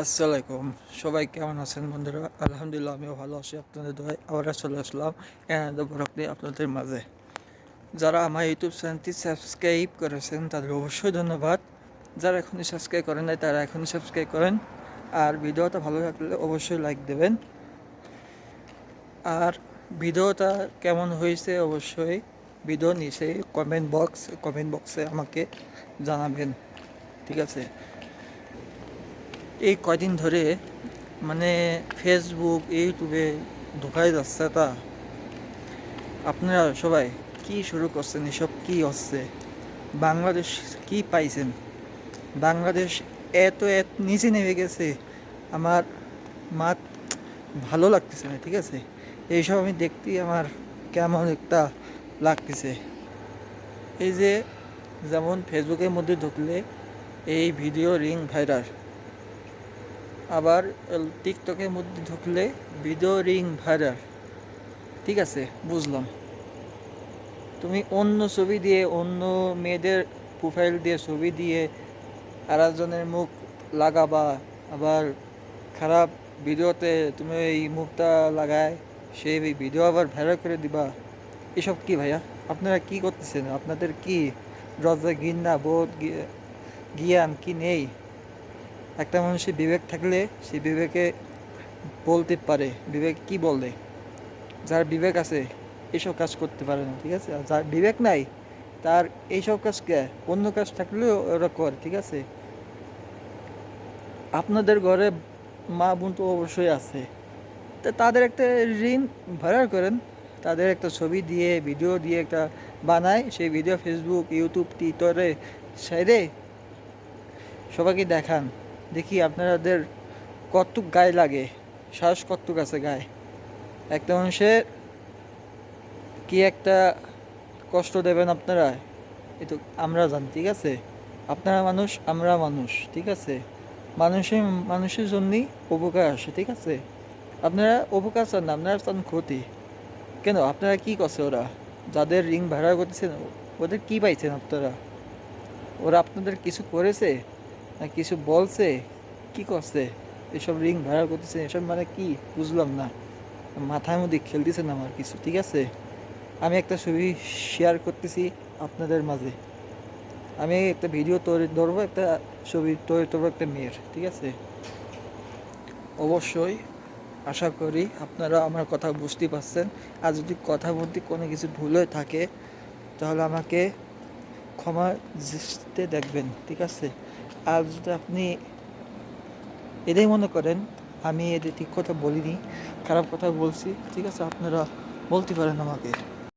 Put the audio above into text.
আসসালামাইকুম সবাই কেমন আছেন বন্ধুরা? আলহামদুলিল্লাহ, আমিও ভালো আছি। আপনাদের দোয়ায় আবার চলে আসলাম এনাদ বরক নিয়ে আপনাদের মাঝে। যারা আমার ইউটিউব চ্যানেলটি সাবস্ক্রাইব করেছেন, তাদের অবশ্যই ধন্যবাদ। যারা এখনই সাবস্ক্রাইব করেন নাই, তারা এখনই সাবস্ক্রাইব করেন। আর ভিডিওটা ভালো লাগলে অবশ্যই লাইক দেবেন। আর ভিডিওটা কেমন হয়েছে অবশ্যই ভিডিও নিচে কমেন্ট বক্স কমেন্ট বক্সে আমাকে জানাবেন। ঠিক আছে? এই কয়দিন ধরে মানে ফেসবুক ইউটিউবে ঢোকাই যাচ্ছে তা। আপনারা সবাই কি শুরু করছেন? এসব কি হচ্ছে? বাংলাদেশ কি পাইছেন? বাংলাদেশ এত এত নিচে নেমে গেছে। আমার মাত ভালো লাগতেছে না, ঠিক আছে? এইসব আমি দেখতেই আমার কেমন একটা লাগতেছে। এই যে যেমন ফেসবুকের মধ্যে ঢুকলে এই ভিডিও রিং ভাইরাল আবার টিকটকের মধ্যে ঢুকলে ভিডিও রিং ভাইরাল। ঠিক আছে, বুঝলাম। তুমি অন্য ছবি দিয়ে, অন্য মেয়েদের প্রোফাইল দিয়ে ছবি দিয়ে আরেকজনের মুখ লাগাবা, আবার খারাপ ভিডিওতে তুমি এই মুখটা লাগায়, সেই ভিডিও আবার ভাইরাল করে দিবা। এসব কি ভাইয়া? আপনারা কি করতেছেন? আপনাদের কি রজা গিন্না বোধ জ্ঞান কি নেই? একটা মানুষের বিবেক থাকলে সে বিবেকে বলতে পারে। বিবেক কি বলে? যার বিবেক আছে এইসব কাজ করতে পারে না, ঠিক আছে? আর যার বিবেক নাই, তার এইসব কাজ কে? অন্য কাজ থাকলেও ওরা করে, ঠিক আছে? আপনাদের ঘরে মা বোন তো অবশ্যই আছে। তা তাদের একটা ঋণ ভাড়া করেন। তাদের একটা ছবি দিয়ে ভিডিও দিয়ে একটা বানায়। সেই ভিডিও ফেসবুক ইউটিউব টিউটরে সাইডে সবাইকে দেখান। দেখি আপনাদের কতটুক গায়ে লাগে। শ্বাস কতটুক আছে গায়ে। একটা মানুষের কি একটা কষ্ট দেবেন আপনারা? এ তো আমরা জানি, ঠিক আছে? আপনারা মানুষ, আমরা মানুষ, ঠিক আছে? মানুষের মানুষের জন্যই উপকার আসে, ঠিক আছে? আপনারা উপকার চান না, আপনারা চান ক্ষতি। কেন? আপনারা কি করছে ওরা? যাদের রিং ভাড়া করতেছেন ওদের কি পাইছেন আপনারা? ওরা আপনাদের কিছু করেছে? কিছু বলছে? কি করছে? এসব রিং ভাড়া করতেছে, এসব মানে কি? বুঝলাম না। মাথার মধ্যে খেলতেছে না আমার কিছু, ঠিক আছে? আমি একটা ছবি শেয়ার করতেছি আপনাদের মাঝে। আমি একটা ভিডিও তৈরি ধরবো, একটা ছবি তৈরি করব একটা মেয়ের, ঠিক আছে? অবশ্যই আশা করি আপনারা আমার কথা বুঝতে পারছেন। আর যদি কথা বলতে কোনো কিছু ভুল হয়ে থাকে, তাহলে আমাকে ক্ষমা দৃষ্টিতে দেখবেন, ঠিক আছে? আর যদি আপনি এটাই মনে করেন? আমি এদের ঠিক কথা বলিনি, খারাপ কথা বলছি। ঠিক আছে, আপনারা বলতে পারেন আমাকে।